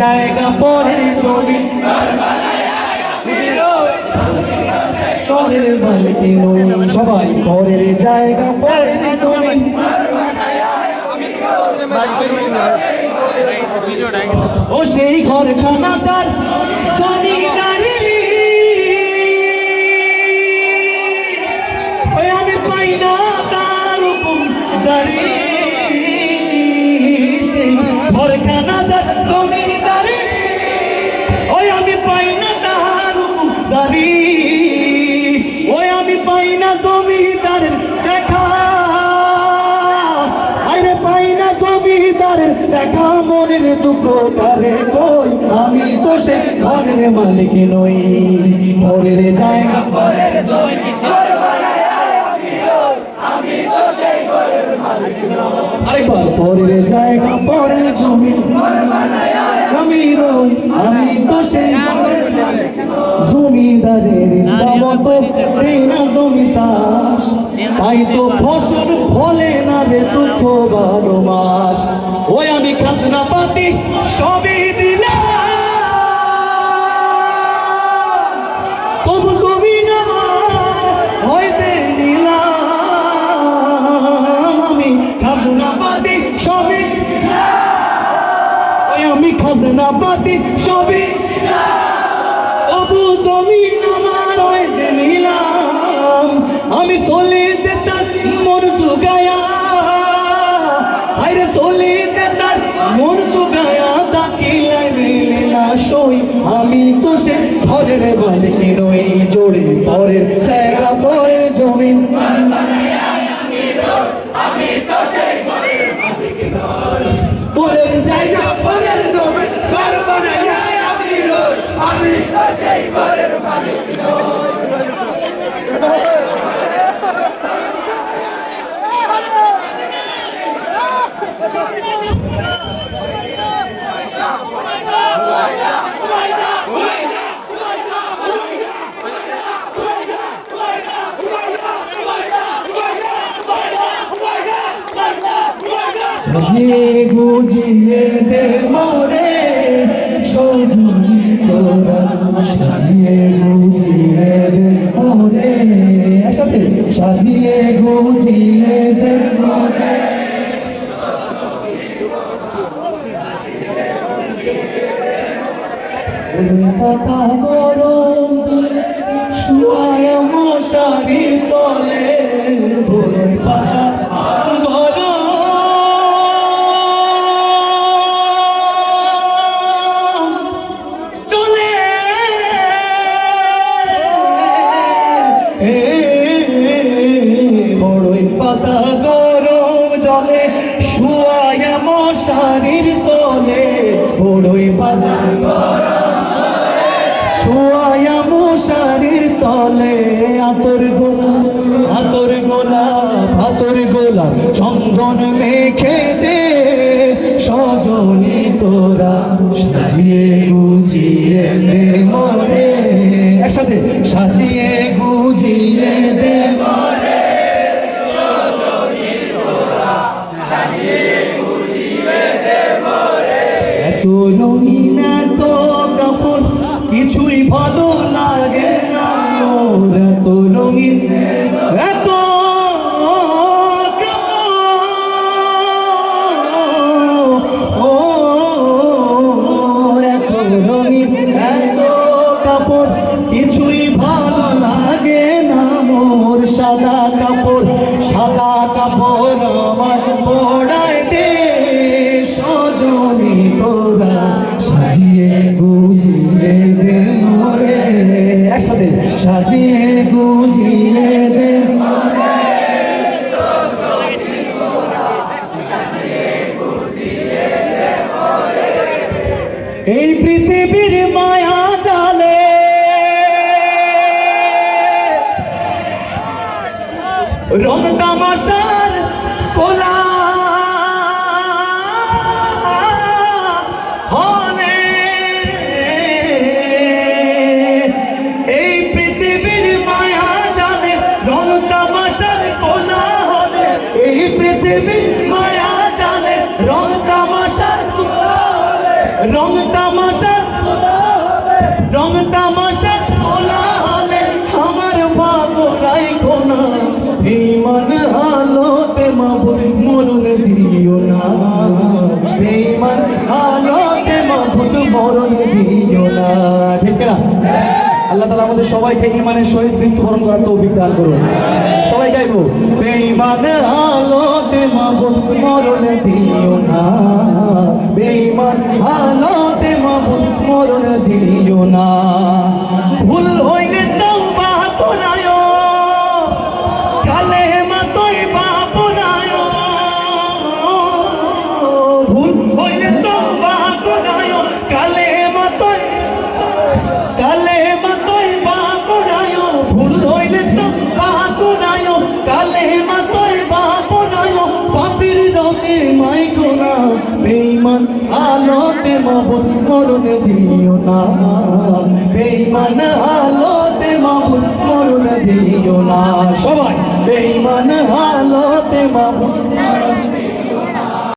জায়গা পরের জমি। পরের মালিক নই, সবাই পরের জায়গা পরের জমি। ও সেই ঘর খানা তার ওই আমি পাই না তার হুকুম জারি। সেই ঘর খানা তার জমিদারি ওই আমি পাই না হুকুম জারি ওই আমি পাই না জমিদারের দেখা। আরে পাই না জমিদারের দেখা, মনের দুঃখ কারে কই? আমি তো সে ঘরের মালিক নই। পরের জায়গা আরেকবার পরের জায়গা পরের জমি আমি রই আমি তো সেই জমিদারের দেই না। জমি চাষ। তাই তো ফসল আমি চলে যেতাম মোর সুগায়া। চলে যেতাম মোর সুগায়া দাকিলাই মিলে আমি তো সে ঘরের মালিক নই, জোরে পরের জায়গা পরে জমিন পরের জায়গা পরের জমিন ঘর বানাইয়া আমি রই আমি তো সেই ঘরের মালিক গুজিয়ে দে মোরে সজুরি তোরা সাজিয়ে গুজিয়ে দে মোরে। একসাথে সাজিয়ে গুজিয়ে দে পাতা গরম শুয়ায় মশারি তলে বড়ই পাতা গরম জলে, শুয়ায় মশারির তলে। বড়ই পাতা শুয়ায় মশারির তলে। আতর গোলা আতর গোলা আতর গোলা চন্দন মেখে দে। সজনী তোরা, সাজিয়ে গুজিয়ে দে মরে এত রঙিন কাপড়, কিছুই ভালো লাগে না এত রঙিন, এত কিছুই ভালো লাগে না মোর। সাদা কাপড় সাদা কাপড় সাজিয়ে গুজিয়ে দে। এই পৃথিবীর মায়া জালে। রং তামাশার রং তামাশা তোলা হলে আমার বাবরাই মরণ দিও সবাইকে ইমানের সহিত মৃত্যুবরণ করার তৌফিক দান করুন। না বেইমান হালতে মাবুদ মরণ দিও না। ভুল হইলে তওবা নাই কালে মাবুদ মরণ দিও না বেঈমান হালতে মাবুদ মরণ দিও না সবাই, বেঈমান হালতে মাবুদ মরণ।